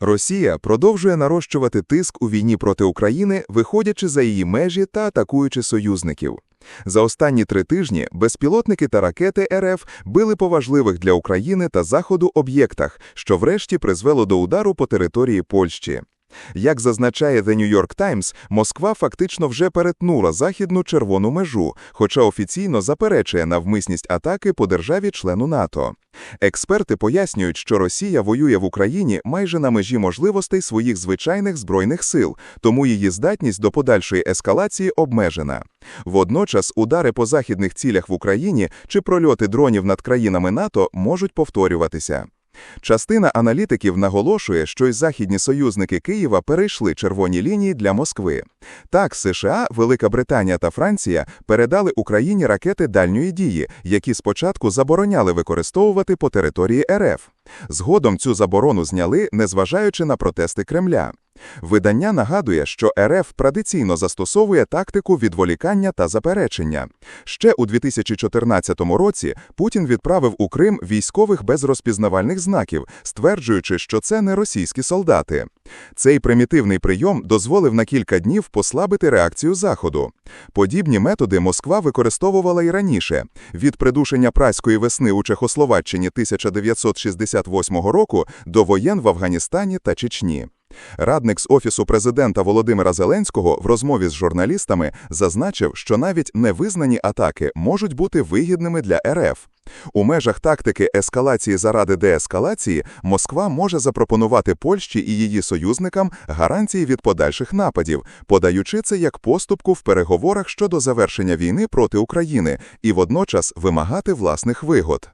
Росія продовжує нарощувати тиск у війні проти України, виходячи за її межі та атакуючи союзників. За останні три тижні безпілотники та ракети РФ били по важливих для України та Заходу об'єктах, що врешті призвело до удару по території Польщі. Як зазначає The New York Times, Москва фактично вже перетнула західну червону межу, хоча офіційно заперечує навмисність атаки по державі-члену НАТО. Експерти пояснюють, що Росія воює в Україні майже на межі можливостей своїх звичайних збройних сил, тому її здатність до подальшої ескалації обмежена. Водночас удари по західних цілях в Україні чи прольоти дронів над країнами НАТО можуть повторюватися. Частина аналітиків наголошує, що й західні союзники Києва перейшли червоні лінії для Москви. Так, США, Велика Британія та Франція передали Україні ракети дальньої дії, які спочатку забороняли використовувати по території РФ. Згодом цю заборону зняли, незважаючи на протести Кремля. Видання нагадує, що РФ традиційно застосовує тактику відволікання та заперечення. Ще у 2014 році Путін відправив у Крим військових без розпізнавальних знаків, стверджуючи, що це не російські солдати. Цей примітивний прийом дозволив на кілька днів послабити реакцію Заходу. Подібні методи Москва використовувала і раніше. Від придушення праської весни у Чехословаччині 1968 року до воєн в Афганістані та Чечні. Радник з Офісу президента Володимира Зеленського в розмові з журналістами зазначив, що навіть невизнані атаки можуть бути вигідними для РФ. У межах тактики ескалації заради деескалації Москва може запропонувати Польщі і її союзникам гарантії від подальших нападів, подаючи це як поступку в переговорах щодо завершення війни проти України і водночас вимагати власних вигод.